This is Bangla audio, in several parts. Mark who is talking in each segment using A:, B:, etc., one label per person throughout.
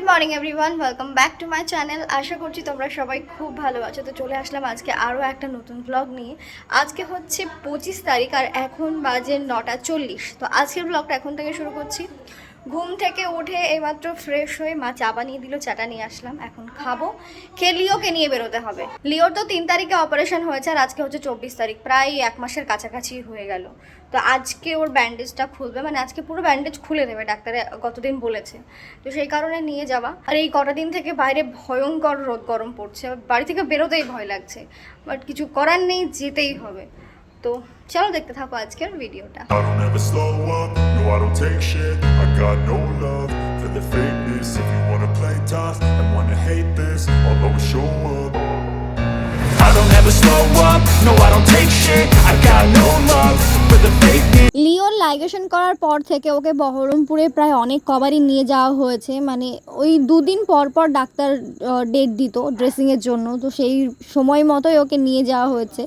A: Good morning everyone welcome back to my channel আশা করছি তোমরা সবাই খুব ভালো আছো। তো চলে আসলাম আজকে আরও একটা নতুন ব্লগ নিয়ে। আজকে হচ্ছে পঁচিশ তারিখ আর এখন বাজে নটা চল্লিশ। তো আজকের ব্লগটা এখন থেকে শুরু করছি। ঘুম থেকে উঠে এইমাত্র ফ্রেশ হয়ে মা চা বানিয়ে দিল, চাটা নিয়ে আসলাম। এখন খাব। খেয়ে লিওকে নিয়ে বেরোতে হবে। লিওর তো তিন তারিখে অপারেশন হয়েছে আর আজকে হচ্ছে চব্বিশ তারিখ, প্রায় এক মাসের কাছাকাছি হয়ে গেল। তো আজকে ওর ব্যান্ডেজটা খুলবে মানে আজকে পুরো ব্যান্ডেজ খুলে দেবে ডাক্তারে গতদিন বলেছে। তো সেই কারণে নিয়ে যাওয়া। আর এই কটা দিন থেকে বাইরে ভয়ঙ্কর রোদ গরম পড়ছে। বাড়ি থেকে বেরোতেই ভয় লাগছে। বাট কিছু করার নেই, যেতেই হবে। তো চলো দেখতে থাকো আজকের ভিডিওটা
B: I don't ever slow up, no I don't take shit I got no love
C: লিওর লাইগেশন করার পর থেকে ওকে বহরমপুরে প্রায় অনেক কবারই নিয়ে যাওয়া হয়েছে। মানে ওই দুদিন পর পর ডাক্তার ডেট দিত ড্রেসিংয়ের জন্য। তো সেই সময় মতোই ওকে নিয়ে যাওয়া হয়েছে।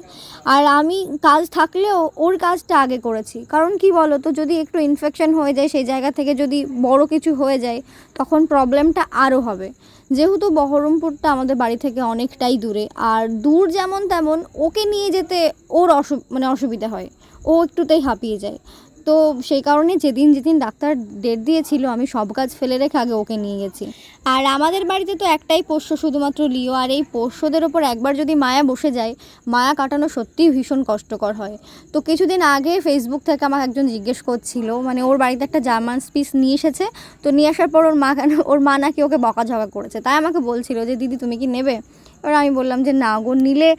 C: আর আমি কাজ থাকলেও ওর কাজটা আগে করেছি। কারণ কি বলো তো যদি একটু ইনফেকশন হয়ে যায় সেই জায়গা থেকে যদি বড় কিছু হয়ে যায়, তখন প্রবলেমটা আরও হবে। যেহেতু বহরমপুরটা আমাদের বাড়ি থেকে অনেকটাই দূরে। আর দূর যেমন তেমন ওকে নিয়ে যেতে ওর অসু মানে অসুবিধা হয়। ও একটুতেই হাঁপিয়ে যায়। তো সেই কারণে যেদিন যেদিন ডাক্তার ডেট দিয়েছিল, আমি সব কাজ ফেলে রেখে আগে ওকে নিয়ে গেছি। আর আমাদের বাড়িতে তো একটাই পোষ্য, শুধুমাত্র লিও। আর এই পোষ্যদের ওপর একবার যদি মায়া বসে যায়, মায়া কাটানো সত্যিই ভীষণ কষ্টকর হয়। তো কিছুদিন আগে ফেসবুক থেকে আমাকে একজন জিজ্ঞেস করছিল মানে ওর বাড়িতে একটা জার্মান স্পিস নিয়ে এসেছে। তো নিয়ে আসার পর ওর মা কেন, ওর মা নাকি ওকে বকাঝকা করেছে। তাই আমাকে বলছিল যে, দিদি, তুমি কি নেবে? এবার আমি বললাম যে, না গো, নিলে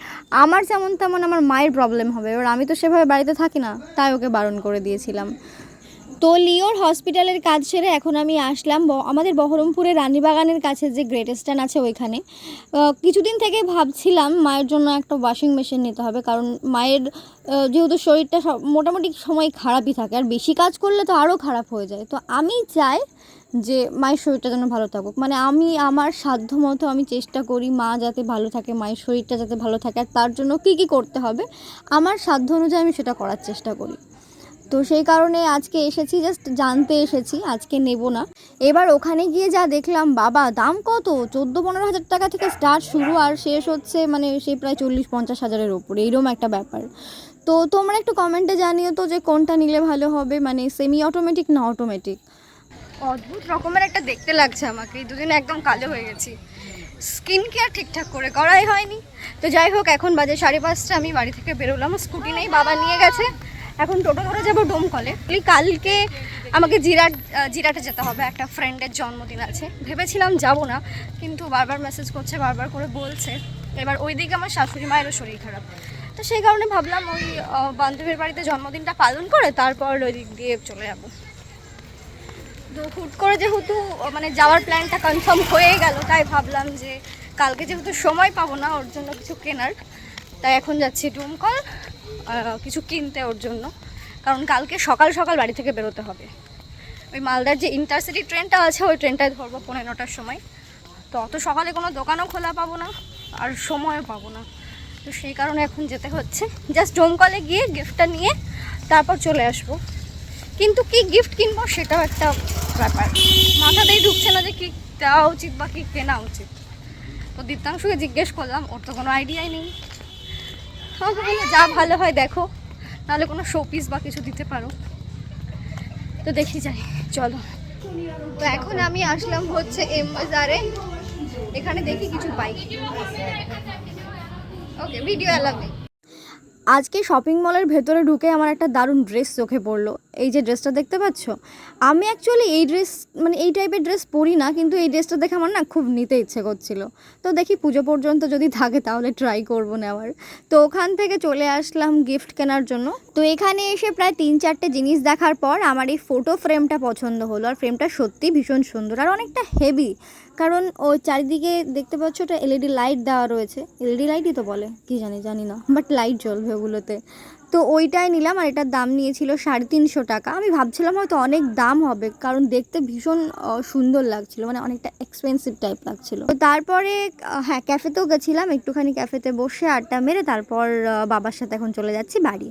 C: আমার যেমন তেমন আমার মায়ের প্রবলেম হবে। এবার আমি তো সেভাবে বাড়িতে থাকি না, তাই ওকে বারণ করে দিয়েছিলাম। তো লিওর হসপিটালের কাজ সেরে এখন আমি আসলাম আমাদের বহরমপুরে রানীবাগানের কাছে যে গ্রেট স্ট্যান্ড আছে ওইখানে। কিছুদিন থেকে ভাবছিলাম মায়ের জন্য একটা ওয়াশিং মেশিন নিতে হবে, কারণ মায়ের যেহেতু শরীরটা সব মোটামুটি সময় খারাপই থাকে। আর বেশি কাজ করলে তো আরও খারাপ হয়ে যায়। তো আমি চাই যে মায়ের শরীরটা যেন ভালো থাকুক। মানে আমি, আমার সাধ্য মতো আমি চেষ্টা করি মা যাতে ভালো থাকে, মায়ের শরীরটা যাতে ভালো থাকে, আর তার জন্য কী কী করতে হবে, আমার সাধ্য অনুযায়ী আমি সেটা করার চেষ্টা করি। তো সেই কারণে আজকে এসেছি, জাস্ট জানতে এসেছি, আজকে নেব না। এবার ওখানে গিয়ে যা দেখলাম, বাবা, দাম কত? চোদ্দ, পনেরো হাজার টাকা থেকে স্টার্ট শুরু, আর শেষ হচ্ছে মানে সে প্রায় চল্লিশ, পঞ্চাশ হাজারের ওপরে। এইরকম একটা ব্যাপার। তো তোমরা একটু কমেন্টে জানিও তো যে কোনটা নিলে ভালো হবে মানে সেমি অটোমেটিক না অটোমেটিক
A: অদ্ভুত রকমের একটা দেখতে লাগছে আমাকে। এই দুদিন একদম কালো হয়ে গেছি। স্কিন কেয়ার ঠিকঠাক করে করাই হয়নি। তো যাই হোক, এখন বাজে সাড়ে পাঁচটা, আমি বাড়ি থেকে বেরোলাম। স্কুটি নেই, বাবা নিয়ে গেছে। এখন টোটো ধরে যাব ডোমকলে কালকে আমাকে জিরাট জিরাটে যেতে হবে। একটা ফ্রেন্ডের জন্মদিন আছে। ভেবেছিলাম যাব না, কিন্তু বারবার মেসেজ করছে, বারবার করে বলছে। এবার ওই দিকে আমার শাশুড়ি মায়েরও শরীর খারাপ। তো সেই কারণে ভাবলাম ওই বান্ধবীর বাড়িতে জন্মদিনটা পালন করে তারপর ওই দিক দিয়ে চলে যাব। হুট করে যেহেতু মানে যাওয়ার প্ল্যানটা কনফার্ম হয়ে গেল, তাই ভাবলাম যে কালকে যেহেতু সময় পাবো না ওর জন্য কিছু কেনার, তাই এখন যাচ্ছি ডুমকল কিছু কিনতে ওর জন্য, কারণ কালকে সকাল সকাল বাড়ি থেকে বেরোতে হবে। ওই মালদার যে ইন্টারসিটি ট্রেনটা আছে, ওই ট্রেনটায় ধরবো পনেরো নটার সময়। তো অত সকালে কোনো দোকানও খোলা পাবো না, আর সময়ও পাবো না। তো সেই কারণে এখন যেতে হচ্ছে। জাস্ট ডোমকলে গিয়ে গিফটটা নিয়ে তারপর চলে আসব। কিন্তু কি গিফট কিনবো সেটাও একটা ব্যাপার। মাথাতেই ঢুকছে না যে কি দেওয়া উচিত বা কি কেনা উচিত। তো দীপ্তাংশুকে জিজ্ঞেস করলাম, ওর তো কোনো আইডিয়াই নেই। আমাকে বলল যা ভালো হয় দেখো, নাহলে কোনো শোপিস বা কিছু দিতে পারো। তো দেখি যাই, চলো। তো এখন আমি আসলাম হচ্ছে এম বাজারে। এখানে দেখি কিছু পাই। ওকে ভিডিও অ্যালাউড
C: আজকে শপিং মলের ভেতরে ঢুকে আমার একটা দারুণ ড্রেস চোখে পড়ল। এই যে ড্রেসটা দেখতে পাচ্ছ? আমি অ্যাকচুয়ালি এই ড্রেস মানে এই টাইপের ড্রেস পরি না, কিন্তু এই ড্রেসটা দেখে আমার না খুব নিতে ইচ্ছে করছিল। তো দেখি পুজো পর্যন্ত যদি থাকে তাহলে ট্রাই করব নেওয়ার। তো ওখান থেকে চলে আসলাম গিফট কেনার জন্য। তো এখানে এসে প্রায় তিন চারটে জিনিস দেখার পর আমার এই ফটো ফ্রেমটা পছন্দ হলো। আর ফ্রেমটা সত্যি ভীষণ সুন্দর আর অনেকটা হেভি কারণ ও চারিদিকে দেখতে পাচ্ছ ওটা এলইডি লাইট দেওয়া রয়েছে। এলইডি লাইটই তো বলে, কি জানি জানি না। বাট লাইট জ্বলবে ওগুলোতে। তো ওইটাই নিলাম আর এটার দাম নিয়েছিল সাড়ে তিনশো টাকা। আমি ভাবছিলাম হয়তো অনেক দাম হবে, কারণ দেখতে ভীষণ সুন্দর লাগছিল মানে অনেকটা এক্সপেন্সিভ টাইপ লাগছিল। তো তারপরে হ্যাঁ ক্যাফেতেও গেছিলাম, একটুখানি ক্যাফেতে বসে আড্ডা মেরে তারপর বাবার সাথে এখন চলে যাচ্ছি বাড়ি।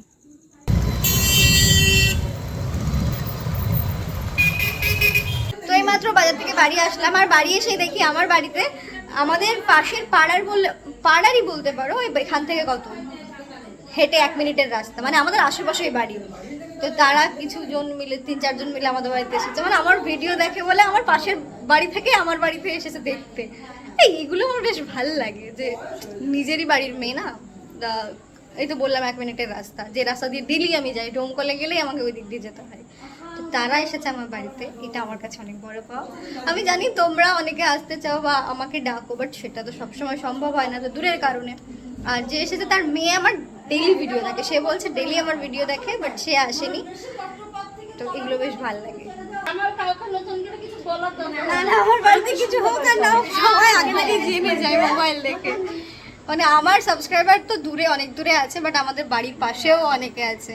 C: এইমাত্র বাজার থেকে বাড়ি আসলাম। আর বাড়ি এসে দেখি আমার বাড়িতে আমাদের পাশের পাড়ার বললে পাড়ারই বলতে পারো এখান থেকে কত? হেঁটে এক মিনিটের রাস্তা। মানে আমাদের আশেপাশেই বাড়ি। তো তারা কিছু জন মিলে, তিন চারজন মিলে আমাদের বাড়িতে এসেছে। মানে আমার ভিডিও দেখে বলে আমার পাশের বাড়ি থেকে আমার বাড়িতে এসেছে দেখতে। এই এগুলো আমার বেশ ভালো লাগে যে নিজেরই বাড়ির মেয়ে না? এই তো বললাম এক মিনিটের রাস্তা। যে রাস্তা দিয়ে ডেলি আমি যাই, ডোমকলে গেলেই আমাকে ওই দিক দিয়ে যেতে হয়। তো তারা এসেছে আমার বাড়িতে। এটা আমার কাছে অনেক বড় পাওয়া। আমি জানি তোমরা অনেকে আসতে চাও বা আমাকে ডাকো বাট সেটা তো সবসময় সম্ভব হয় না তো দূরের কারণে। আর যে এসেছে তার মেয়ে আমার ডেলি ভিডিও দেখে। সে বলছে ডেলি আমার ভিডিও দেখে বাট সে আসেনি। তো এগুলো বেশ ভালো লাগে। না না আমার বাড়িতে কিছু হোক আর না হোক সবাই আগে থেকে জেনে যায় মোবাইল দেখে। মানে আমার সাবস্ক্রাইবার তো দূরে অনেক দূরে আছে বাট আমাদের বাড়ির পাশেও অনেকে আছে।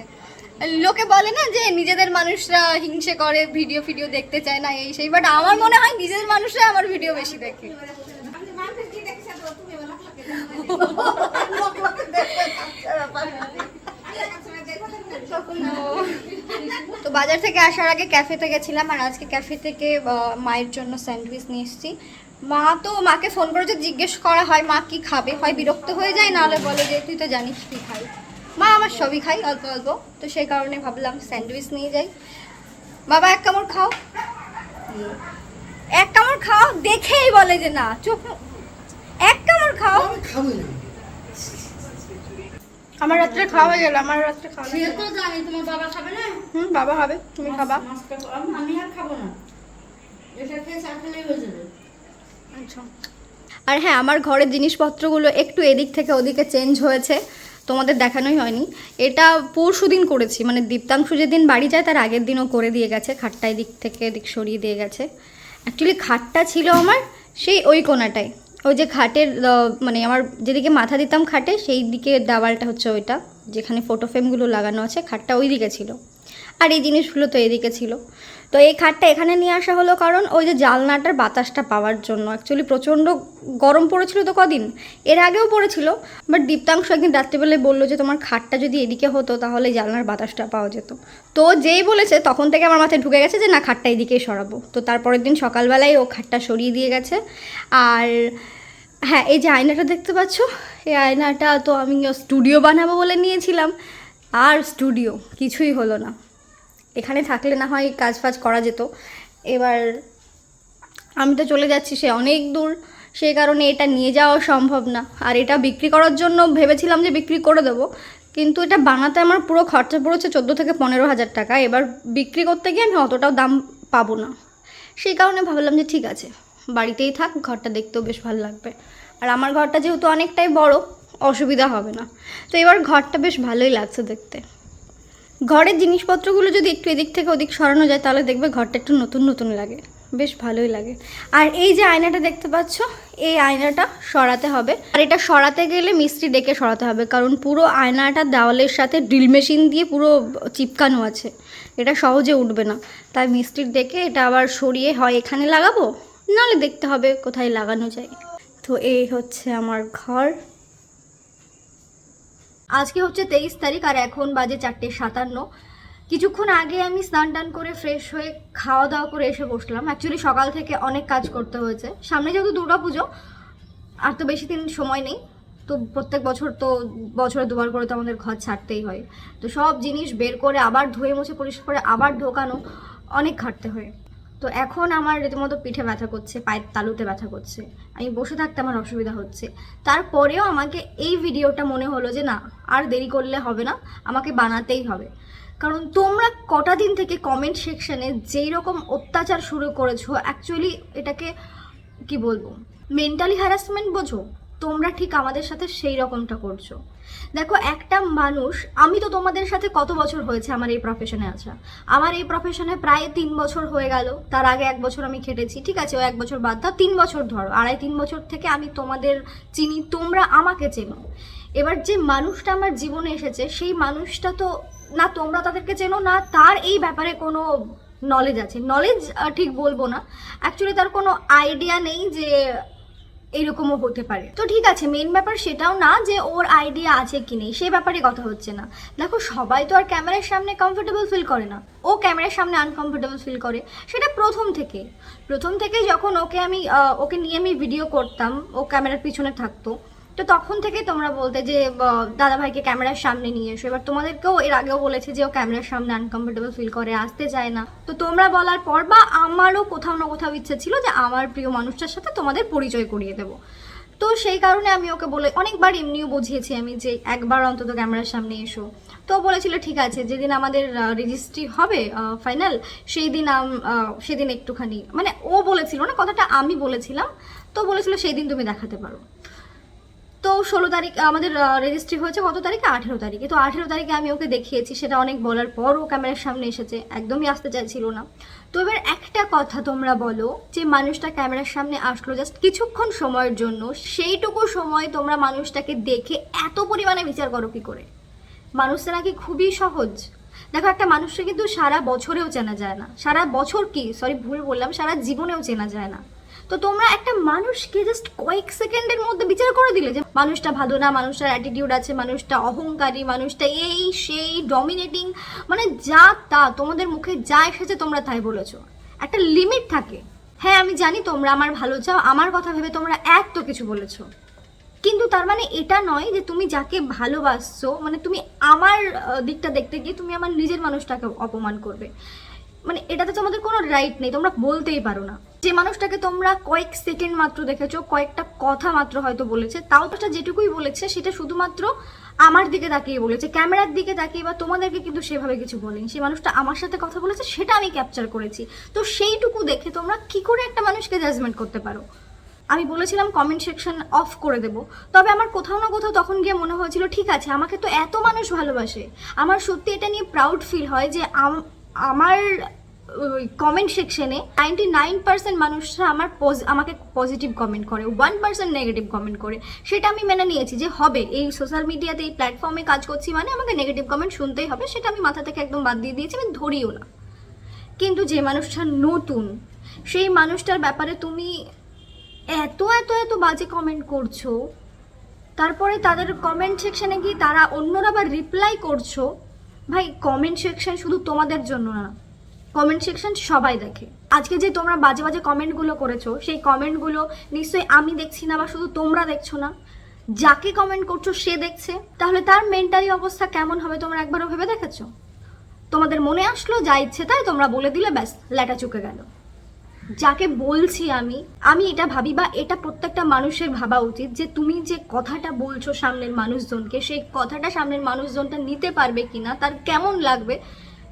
C: লোকে বলে না যে নিজেদের মানুষরা হিংসে করে ভিডিও ফিডিও দেখতে চায় না, এই সেই বাট আমার মনে হয় নিজের মানুষরা আমার ভিডিও বেশি দেখে। তো বাজার থেকে আসার আগে ক্যাফেতে গেছিলাম, আর আজকে ক্যাফে থেকে মায়ের জন্য স্যান্ডউইচ নিয়ে এসেছি। মা তো মাকে ফোন করে যে জিজ্ঞেস করা হয়, মা কি খাবে? হয় বিরক্ত হয়ে যায়, নাহলে বলে যে, তুই তো জানিস কি খাই মা আমার সবই খাই অল্প অল্প। তো সেই কারণে ভাবলাম স্যান্ডউইচ নিয়ে যাই। বাবা এক কামড় খাও। এক কামড় খাও দেখেই বলে যে না চোখ এক কামড় খাও। আমার রাত্রে খাওয়া হয়ে গেল আমার রাত্রে খাওয়া
D: সে তো জানি তোমার বাবা খাবে না?
C: হুম বাবা হবে তুমি খাবা।
D: আমি- আমি আর খাব না। এটা খেয়ে চা খেলেই হয়ে যাবে।
C: আচ্ছা। আর হ্যাঁ আমার ঘরের জিনিসপত্রগুলো একটু এদিক থেকে ওদিকে চেঞ্জ হয়েছে। তোমাদের দেখানোই হয়নি। এটা পরশু দিন করেছি মানে দীপ্তাংশু যেদিন বাড়ি যায় তার আগের দিনও করে দিয়ে গেছে খাটটা দিক থেকে দিক সরিয়ে দিয়ে গেছে। অ্যাকচুয়ালি খাটটা ছিল আমার সেই ওই কোনাটায়। ওই যে খাটের মানে আমার যেদিকে মাথা দিতাম খাটে, সেই দিকে দেওয়ালটা হচ্ছে ওইটা, যেখানে ফটো ফ্রেমগুলো লাগানো আছে, খাটটা ওই দিকে ছিল। আর এই জিনিসগুলো তো এদিকে ছিল। তো এই খাটটা এখানে নিয়ে আসা হলো কারণ ওই যে জালনাটার বাতাসটা পাওয়ার জন্য। অ্যাকচুয়ালি প্রচণ্ড গরম পড়েছিল তো কদিন। এর আগেও পড়েছিল। বাট দীপ্তাংশ একদিন রাত্রিবেলায় বলল যে, তোমার খাটটা যদি এদিকে হতো, তাহলে জালনার বাতাসটা পাওয়া যেত। তো যেই বলেছে, তখন থেকে আমার মাথায় ঢুকে গেছে যে, না, খাটটা এদিকেই সরাবো। তো তারপরের দিন সকালবেলায় ও খাটটা সরিয়ে দিয়ে গেছে। আর হ্যাঁ এই যে আয়নাটা দেখতে পাচ্ছ? এই আয়নাটা তো আমি স্টুডিও বানাবো বলে নিয়েছিলাম। আর স্টুডিও কিছুই হলো না। এখানে থাকলে না হয় কাজ ফাজ করা যেত। এবার আমি তো চলে যাচ্ছি, সে অনেক দূর। সেই কারণে এটা নিয়ে যাওয়া সম্ভব না। আর এটা বিক্রি করার জন্য ভেবেছিলাম যে বিক্রি করে দেবো। কিন্তু এটা বানাতে আমার পুরো খরচা পড়েছে চোদ্দ থেকে পনেরো হাজার টাকা। এবার বিক্রি করতে গিয়ে আমি অতটাও দাম পাবো না। সেই কারণে ভাবলাম যে ঠিক আছে, বাড়িতেই থাক, ঘরটা দেখতেও বেশ ভালো লাগবে। আর আমার ঘরটা যেহেতু অনেকটাই বড়, অসুবিধা হবে না। তো এবার ঘরটা বেশ ভালোই লাগছে দেখতে। ঘরের জিনিসপত্রগুলো যদি একটু এদিক থেকে ওদিক সরানো যায়, তাহলে দেখবে ঘরটা একটু নতুন নতুন লাগে। বেশ ভালোই লাগে। আর এই যে আয়নাটা দেখতে পাচ্ছ, এই আয়নাটা সরাতে হবে। আর এটা সরাতে গেলে মিস্ত্রি ডেকে সরাতে হবে, কারণ পুরো আয়নাটা দেওয়ালের সাথে ড্রিল মেশিন দিয়ে পুরো চিপকানো আছে। এটা সহজে উঠবে না। তাই মিস্ত্রির ডেকে এটা আবার সরিয়ে হয়, এখানে লাগাবো? নাহলে দেখতে হবে কোথায় লাগানো যায়। তো এই হচ্ছে আমার ঘর। আজকে হচ্ছে তেইশ তারিখ আর এখন বাজে চারটে সাতান্ন। কিছুক্ষণ আগে আমি স্নান টান করে ফ্রেশ হয়ে খাওয়া দাওয়া করে এসে বসলাম। অ্যাকচুয়ালি সকাল থেকে অনেক কাজ করতে হয়েছে। সামনে যেহেতু দুর্গা পুজো আর তো বেশি দিন সময় নেই, তো প্রত্যেক বছর তো বছরে দুবার করে তো আমাদের ঘর ছাড়তেই হয়। তো সব জিনিস বের করে আবার ধুয়ে মুছে পরিষ্কার করে আবার ঢোকানো অনেক খাটতে হয়। তো এখন আমার রীতিমতো পিঠে ব্যথা করছে, পায়ের তালুতে ব্যথা করছে, আমি বসে থাকতে আমার অসুবিধা হচ্ছে। তারপরেও আমাকে এই ভিডিওটা মনে হলো যে না, আর দেরি করলে হবে না, আমাকে বানাতেই হবে। কারণ তোমরা কটা দিন থেকে কমেন্ট সেকশনে যেই রকম অত্যাচার শুরু করেছ অ্যাকচুয়ালি এটাকে কি বলব? মেন্টালি হ্যারাসমেন্ট বোঝো? তোমরা ঠিক আমাদের সাথে সেই রকমটা করছ। দেখো, একটা মানুষ, আমি তো তোমাদের সাথে কত বছর হয়েছে আমার এই প্রফেশনে আসা আমার এই প্রফেশনে প্রায় তিন বছর হয়ে গেল। তার আগে এক বছর আমি খেটেছি, ঠিক আছে? ও এক বছর বাদ দাও, তিন বছর ধরো। আড়াই, তিন বছর থেকে আমি তোমাদের চিনি, তোমরা আমাকে চেনো। এবার যে মানুষটা আমার জীবনে এসেছে, সেই মানুষটা তো, না তোমরা তাদেরকে চেনো, না তার এই ব্যাপারে কোনো নলেজ আছে। নলেজ ঠিক বলব না। অ্যাকচুয়ালি তার কোনো আইডিয়া নেই যে এরকমও হতে পারে। তো ঠিক আছে মেন ব্যাপার সেটাও না যে ওর আইডিয়া আছে কি নেই সেই ব্যাপারে কথা হচ্ছে না। দেখো, সবাই তো আর ক্যামেরার সামনে কমফোর্টেবল ফিল করে না। ও ক্যামেরার সামনে আনকমফোর্টেবল ফিল করে, সেটা প্রথম থেকে। প্রথম থেকে যখন ওকে আমি ওকে নিয়ে আমি ভিডিও করতাম, ও ক্যামেরার পিছনে থাকতো তো তখন থেকে তোমরা বলতে যে দাদা ভাইকে ক্যামেরার সামনে নিয়ে এসো। এবার তোমাদেরকেও এর আগেও বলেছে যে, ও ক্যামেরার সামনে আনকমফোর্টেবল ফিল করে, আসতে চায় না। তো তোমরা বলার পর বা আমারও কোথাও না কোথাও ইচ্ছে ছিল যে, আমার প্রিয় মানুষটার সাথে তোমাদের পরিচয় করিয়ে দেবো। তো সেই কারণে আমি ওকে বলে, অনেকবার এমনিও বুঝিয়েছি আমি যে, একবার অন্তত ক্যামেরার সামনে এসো। তো বলেছিল, ঠিক আছে, যেদিন আমাদের রেজিস্ট্রি হবে ফাইনাল সেই দিন সেদিন একটুখানি। মানে ও বলেছিল না, কথাটা আমি বলেছিলাম। তো বলেছিল সেই দিন তুমি দেখাতে পারো। তো ষোলো তারিখ আমাদের রেজিস্ট্রি হয়েছে কত তারিখে? আঠেরো তারিখে। তো আঠেরো তারিখে আমি ওকে দেখিয়েছি, সেটা অনেক বলার পর ও ক্যামেরার সামনে এসেছে, একদমই আসতে চাইছিল না। তো এবার একটা কথা তোমরা বলো, যে মানুষটা ক্যামেরার সামনে আসলো জাস্ট কিছুক্ষণ সময়ের জন্য, সেইটুকু সময় তোমরা মানুষটাকে দেখে এত পরিমাণে বিচার করো কি করে? মানুষটা নাকি খুবই সহজ। দেখো, একটা মানুষকে কিন্তু সারা বছরেও চেনা যায় না। সারা বছর কি? সরি ভুল বললাম, সারা জীবনেও চেনা যায় না। তো তোমরা একটা মানুষকে জাস্ট কয়েক সেকেন্ডের মধ্যে বিচার করে দিলে যে মানুষটা ভালো না, মানুষটার অ্যাটিটিউড আছে, মানুষটা অহংকারী, মানুষটা এই, সেই ডমিনেটিং মানে যা তা তোমাদের মুখে যা এসেছে তোমরা তাই বলেছ। একটা লিমিট থাকে। হ্যাঁ আমি জানি তোমরা আমার ভালো চাও, আমার কথা ভেবে তোমরা এত কিছু বলেছ। কিন্তু তার মানে এটা নয় যে তুমি যাকে ভালোবাসছো মানে তুমি আমার দিকটা দেখতে গিয়ে তুমি আমার নিজের মানুষটাকে অপমান করবে। মানে এটাতে তোমাদের কোনো রাইট নেই, তোমরা বলতেই পারো না। যে মানুষটাকে তোমরা কয়েক সেকেন্ড মাত্র দেখেছ, কয়েকটা কথা মাত্র হয়তো বলেছে, তাও তো যেটুকুই বলেছে, সেটা শুধুমাত্র আমার দিকে তাকিয়ে বলেছে, ক্যামেরার দিকে তাকিয়ে বা তোমাদেরকে কিন্তু সেভাবে কিছু বলেনি। সেই মানুষটা আমার সাথে কথা বলেছে, সেটা আমি ক্যাপচার করেছি। তো সেইটুকু দেখে তোমরা কি করে একটা মানুষকে জাজমেন্ট করতে পারো? আমি বলেছিলাম কমেন্ট সেকশন অফ করে দেব। তবে আমার কোথাও না কোথাও তখন গিয়ে মনে হয়েছিল, ঠিক আছে, আমাকে তো এত মানুষ ভালোবাসে। আমার সত্যি এটা নিয়ে প্রাউড ফিল হয় যে আম- আমার কমেন্ট সেকশনে নাইনটি নাইন পার্সেন্ট মানুষরা আমার আমাকে পজিটিভ কমেন্ট করে ওয়ান পার্সেন্ট নেগেটিভ কমেন্ট করে। সেটা আমি মেনে নিয়েছি যে হবে, এই সোশ্যাল মিডিয়াতে এই প্ল্যাটফর্মে কাজ করছি মানে আমাকে নেগেটিভ কমেন্ট শুনতেই হবে, সেটা আমি মাথা থেকে একদম বাদ দিয়ে দিয়েছি, আমি ধরিও না। কিন্তু যে মানুষটা নতুন, সেই মানুষটার ব্যাপারে তুমি এত এত এত বাজে কমেন্ট করছ, তারপরে তাদের কমেন্ট সেকশনে গিয়ে তারা অন্যরা আবার রিপ্লাই করছ, ভাই কমেন্ট সেকশন শুধু তোমাদের জন্য না। কমেন্ট সেকশন সবাই দেখে। আজকে যে তোমরা বাজে বাজে কমেন্টগুলো করেছ, সেই কমেন্টগুলো নিশ্চয়ই আমি দেখছি না বা শুধু তোমরা দেখছ না। যাকে কমেন্ট করছ, সে দেখছে। তাহলে তার মেন্টালি অবস্থা কেমন হবে তোমরা একবারও ভেবে দেখেছ? তোমাদের মনে আসলো, যা ইচ্ছে তাই তোমরা বলে দিলে, ব্যাস, ল্যাটা চুকে গেল। যাকে বলছি আমি আমি এটা ভাবি বা এটা প্রত্যেকটা মানুষের ভাবা উচিত যে তুমি যে কথাটা বলছো সামনের মানুষজনকে, সেই কথাটা সামনের মানুষজনটা নিতে পারবে কিনা, তার কেমন লাগবে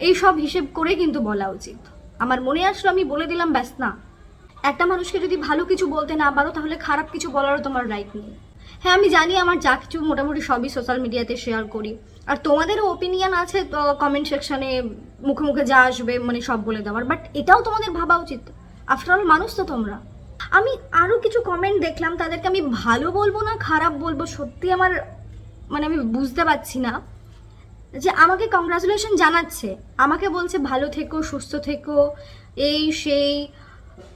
C: এই সব হিসেব করে কিন্তু বলা উচিত। আমার মনে আসলো আমি বলে দিলাম, ব্যাস না। একটা মানুষকে যদি ভালো কিছু বলতে না পারো, তাহলে খারাপ কিছু বলারও তোমার রাইট নেই। হ্যাঁ আমি জানি আমার যা কিছু মোটামুটি সবই সোশ্যাল মিডিয়াতে শেয়ার করি। আর তোমাদেরও ওপিনিয়ন আছে তো কমেন্ট সেকশনে মুখে মুখে যা আসবে মানে সব বলে দেওয়ার। বাট এটাও তোমাদের ভাবা উচিত। আফটার অল মানুষ তো তোমরা। আমি আরও কিছু কমেন্ট দেখলাম, তাদেরকে আমি ভালো বলব না খারাপ বলব, সত্যি আমার মানে আমি বুঝতে পারছি না। যে আমাকে কংগ্রাচুলেশন জানাচ্ছে। আমাকে বলছে, ভালো থেকো, সুস্থ থেকো, এই, সেই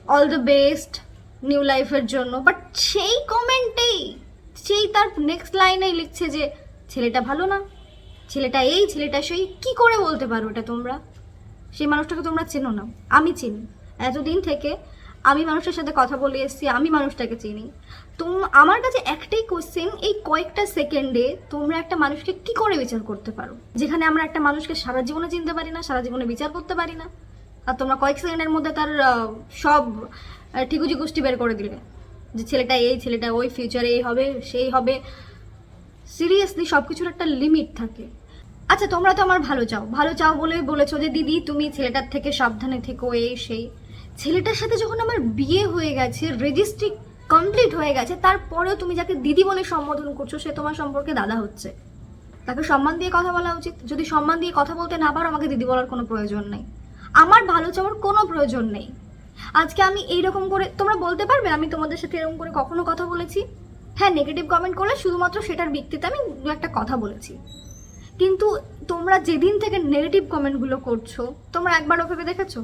C: অল দ্য বেস্ট নিউ লাইফের জন্য। বাট সেই কমেন্টেই সেই তার নেক্সট লাইনেই লিখছে যে, ছেলেটা ভালো না। ছেলেটা এই, ছেলেটা সেই। কি করে বলতে পারো এটা তোমরা? সেই মানুষটাকে তোমরা চেনো না। আমি চিনি। এতদিন থেকে আমি মানুষটার সাথে কথা বলে এসেছি, আমি মানুষটাকে চিনি। তোম আমার কাছে একটাই কোশ্চেন এই কয়েকটা সেকেন্ডে তোমরা একটা মানুষকে কি করে বিচার করতে পারো? যেখানে আমরা একটা মানুষকে সারা জীবনে চিনতে পারি না, সারা জীবনে বিচার করতে পারি না। আর তোমরা কয়েক সেকেন্ডের মধ্যে তার সব ঠিকুজি গোষ্ঠী বের করে দিলে। যে ছেলেটা এই, ছেলেটা ওই ফিউচারে এই হবে, সেই হবে। সিরিয়াসলি সব কিছুর একটা লিমিট থাকে। আচ্ছা তোমরা তো আমার ভালো চাও। ভালো চাও বলে বলেছ যে, দিদি, তুমি ছেলেটার থেকে সাবধানে থেকো, এই, সেই। ছেলেটার সাথে যখন আমার বিয়ে হয়ে গেছে রেজিস্ট্রি কমপ্লিট হয়ে গেছে, তারপরেও তুমি যাকে দিদি বলে সম্বোধন করছ, সে তোমার সম্পর্কে দাদা হচ্ছে। তাকে সম্মান দিয়ে কথা বলা উচিত। যদি সম্মান দিয়ে কথা বলতে না পারো, আমাকে দিদি বলার কোনো প্রয়োজন নেই। আমার ভালো চাওয়ার কোনো প্রয়োজন নেই। আজকে আমি এইরকম করে, তোমরা বলতে পারবে, আমি তোমাদের সাথে এরকম করে কখনো কথা বলেছি? হ্যাঁ নেগেটিভ কমেন্ট করলে শুধুমাত্র সেটার ভিত্তিতে আমি দু একটা কথা বলেছি। কিন্তু তোমরা যেদিন থেকে নেগেটিভ কমেন্টগুলো করছ, তোমরা একবারও ভেবে দেখেছ?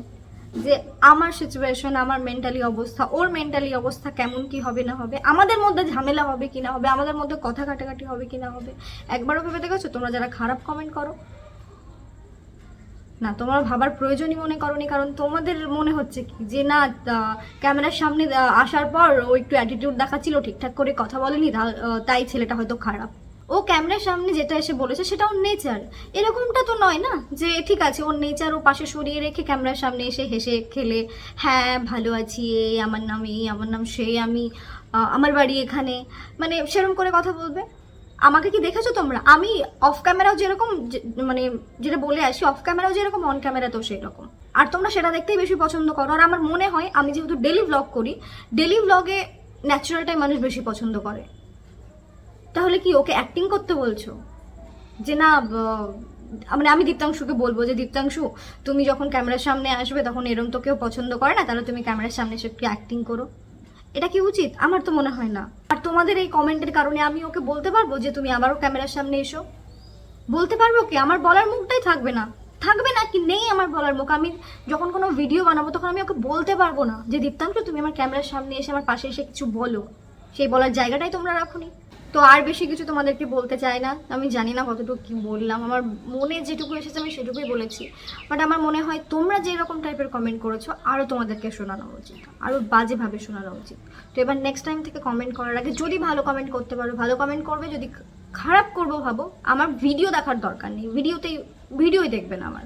C: যে আমার সিচুয়েশন আমার মেন্টালি অবস্থা, ওর মেন্টালি অবস্থা কেমন কি হবে না হবে, আমাদের মধ্যে ঝামেলা হবে কি না হবে, আমাদের মধ্যে কথা কাটাকাটি হবে কি না হবে, একবারও ভেবে দেখেছ? তোমরা যারা খারাপ কমেন্ট করো। না, তোমার ভাবার প্রয়োজনই মনে করনি, কারণ তোমাদের মনে হচ্ছে কি? যে না ক্যামেরার সামনে আসার পর ও একটু অ্যাটিটিউড দেখাচ্ছিল, ঠিকঠাক করে কথা বলেনি তাই ছেলেটা হয়তো খারাপ। ও ক্যামেরার সামনে যেটা এসে বলেছে সেটা ওর নেচার এরকমটা তো নয় না? যে ঠিক আছে, ওর নেচার ও পাশে সরিয়ে রেখে ক্যামেরার সামনে এসে হেসে খেলে হ্যাঁ ভালো আছি এ আমার নাম, এই আমার নাম সে আমি আমার বাড়ি এখানে। মানে সেরকম করে কথা বলবে? আমাকে কি দেখেছ তোমরা? আমি অফ ক্যামেরাও যেরকম মানে যেটা বলে আসি অফ ক্যামেরাও যেরকম অন ক্যামেরাতেও সেই রকম আর তোমরা সেটা দেখতেই বেশি পছন্দ করো। আর আমার মনে হয়, আমি যেহেতু ডেলি ব্লগ করি ডেলি ব্লগে ন্যাচারালটাই মানুষ বেশি পছন্দ করে। তাহলে কি ওকে অ্যাক্টিং করতে বলছো? যে না মানে আমি দীপ্তাংশুকে বলব যে, দীপ্তাংশু, তুমি যখন ক্যামেরার সামনে আসবে, তখন এরম তো কেউ পছন্দ করে না, তাহলে তুমি ক্যামেরার সামনে এসে একটু অ্যাক্টিং করো। এটা কি উচিত? আমার তো মনে হয় না। আর তোমাদের এই কমেন্টের কারণে আমি ওকে বলতে পারব যে, তুমি আবারও ক্যামেরার সামনে এসো। বলতে পারব কি? আমার বলার মুখটাই থাকবে না। থাকবে না কি? নেই আমার বলার মুখ। আমি যখন কোনো ভিডিও বানাবো, তখন আমি ওকে বলতে পারব না যে, দীপ্তাংশু, তুমি আমার ক্যামেরার সামনে এসে আমার পাশে এসে কিছু বলো। সেই বলার জায়গাটাই তোমরা রাখোনি। তো আর বেশি কিছু তোমাদেরকে বলতে চাই না। আমি জানি না কতটুকু কি বললাম। আমার মনে যেটুকু এসেছে আমি সেটুকুই বলেছি। বাট আমার মনে হয় তোমরা যে রকম টাইপের কমেন্ট করেছ আরও তোমাদেরকে শোনানো উচিত। আরও বাজেভাবে শোনানো উচিত। তো এবার নেক্সট টাইম থেকে কমেন্ট করার আগে যদি ভালো কমেন্ট করতে পারো, ভালো কমেন্ট করবে, যদি খারাপ করব ভাবো, আমার ভিডিও দেখার দরকার নেই। ভিডিওতেই ভিডিওই দেখবে না আমার।